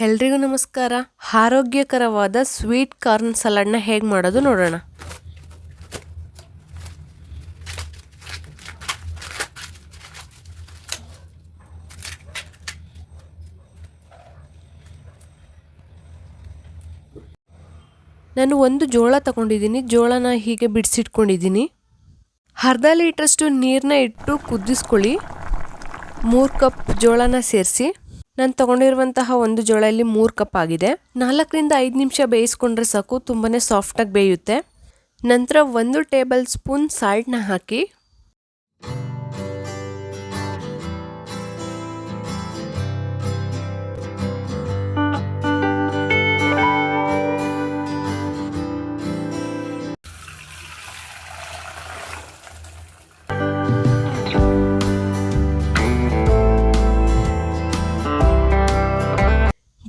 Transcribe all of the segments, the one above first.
ಎಲ್ರಿಗೂ ನಮಸ್ಕಾರ. ಆರೋಗ್ಯಕರವಾದ ಸ್ವೀಟ್ ಕಾರ್ನ್ ಸಲಾಡ್ನ ಹೇಗೆ ಮಾಡೋದು ನೋಡೋಣ. ನಾನು ಒಂದು ಜೋಳ ತಗೊಂಡಿದ್ದೀನಿ. ಜೋಳನ ಹೀಗೆ ಬಿಡಿಸಿಟ್ಕೊಂಡಿದ್ದೀನಿ. ಅರ್ಧ ಲೀಟ್ರಷ್ಟು ನೀರನ್ನ ಇಟ್ಟು ಕುದಿಸ್ಕೊಳ್ಳಿ. ಮೂರು ಕಪ್ ಜೋಳನ ಸೇರಿಸಿ. ನಾನು ತೊಗೊಂಡಿರುವಂತಹ ಒಂದು ಜೋಳ ಇಲ್ಲಿ ಮೂರು ಕಪ್ ಆಗಿದೆ. ನಾಲ್ಕರಿಂದ ಐದು ನಿಮಿಷ ಬೇಯಿಸ್ಕೊಂಡ್ರೆ ಸಾಕು ತುಂಬಾ ಸಾಫ್ಟಾಗಿ ಬೇಯುತ್ತೆ. ನಂತರ ಒಂದು ಟೇಬಲ್ ಸ್ಪೂನ್ ಸಾಲ್ಟ್ನ ಹಾಕಿ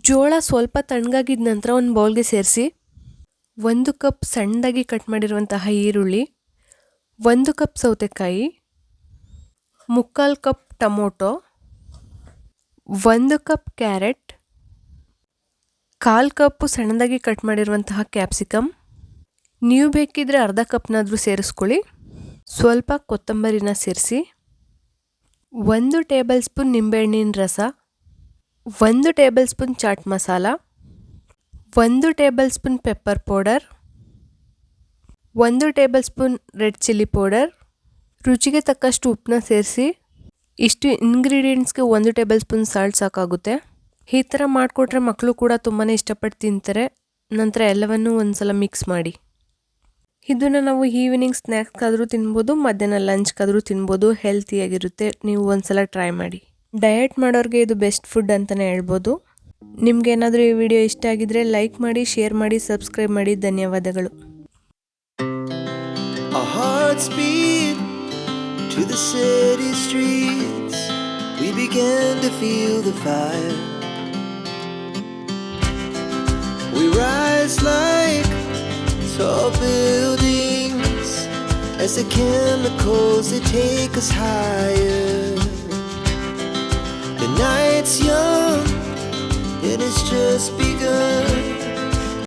ಜೋಳ ಸ್ವಲ್ಪ ತಣ್ಣಗಾಗಿದ ನಂತರ ಒಂದು ಬೌಲ್ಗೆ ಸೇರಿಸಿ ಒಂದು ಕಪ್ ಸಣ್ಣದಾಗಿ ಕಟ್ ಮಾಡಿರುವಂತಹ ಈರುಳ್ಳಿ, ಒಂದು ಕಪ್ ಸೌತೆಕಾಯಿ, ಮುಕ್ಕಾಲು ಕಪ್ ಟೊಮೊಟೊ, ಒಂದು ಕಪ್ ಕ್ಯಾರೆಟ್, ಕಾಲು ಕಪ್ಪು ಸಣ್ಣದಾಗಿ ಕಟ್ ಮಾಡಿರುವಂತಹ ಕ್ಯಾಪ್ಸಿಕಮ್ ನೀವು ಬೇಕಿದ್ರೆ ಅರ್ಧ ಕಪ್ನಾದರೂ ಸೇರಿಸ್ಕೊಳ್ಳಿ. ಸ್ವಲ್ಪ ಕೊತ್ತಂಬರಿನ ಸೇರಿಸಿ ಒಂದು ಟೇಬಲ್ ಸ್ಪೂನ್ ನಿಂಬೆಹಣ್ಣಿನ ರಸ ಒಂದು ಟೇಬಲ್ ಸ್ಪೂನ್ ಚಾಟ್ ಮಸಾಲ ಒಂದು ಟೇಬಲ್ ಸ್ಪೂನ್ ಪೆಪ್ಪರ್ ಪೌಡರ್ ಒಂದು tablespoon red chilli powder ರುಚಿಗೆ ತಕ್ಕಷ್ಟು ಉಪ್ಪನ್ನ ಸೇರಿಸಿ ಇಷ್ಟು ಇಂಗ್ರೀಡಿಯೆಂಟ್ಸ್ಗೆ ಒಂದು ಟೇಬಲ್ ಸ್ಪೂನ್ ಸಾಲ್ಟ್ ಸಾಕಾಗುತ್ತೆ. ಈ ಥರ ಮಾಡಿಕೊಟ್ರೆ ಮಕ್ಕಳು ಕೂಡ ತುಂಬಾ ಇಷ್ಟಪಟ್ಟು ತಿಂತಾರೆ. ನಂತರ ಎಲ್ಲವನ್ನೂ ಒಂದು ಸಲ ಮಿಕ್ಸ್ ಮಾಡಿ. ಇದನ್ನು ನಾವು ಈವ್ನಿಂಗ್ ಸ್ನ್ಯಾಕ್ಸ್ಗಾದರೂ ತಿನ್ಬೋದು, ಮಧ್ಯಾಹ್ನ ಲಂಚ್ಗಾದರೂ ತಿನ್ಬೋದು ಹೆಲ್ತಿಯಾಗಿರುತ್ತೆ ನೀವು ಒಂದ್ಸಲ ಟ್ರೈ ಮಾಡಿ. ಡಯಟ್ ಮಾಡೋರಿಗೆ ಇದು ಬೆಸ್ಟ್ ಫುಡ್ ಅಂತಲೇ ಹೇಳ್ಬೋದು ನಿಮ್ಗೆ ಏನಾದರೂ ಈ ವಿಡಿಯೋ ಇಷ್ಟ ಆಗಿದ್ರೆ ಲೈಕ್ ಮಾಡಿ ಶೇರ್ ಮಾಡಿ ಸಬ್ಸ್ಕ್ರೈಬ್ ಮಾಡಿ ಧನ್ಯವಾದಗಳು to the city streets. We began to feel the fire. We rise like tall buildings as the chemicals they take us higher. night's young, it has just begun.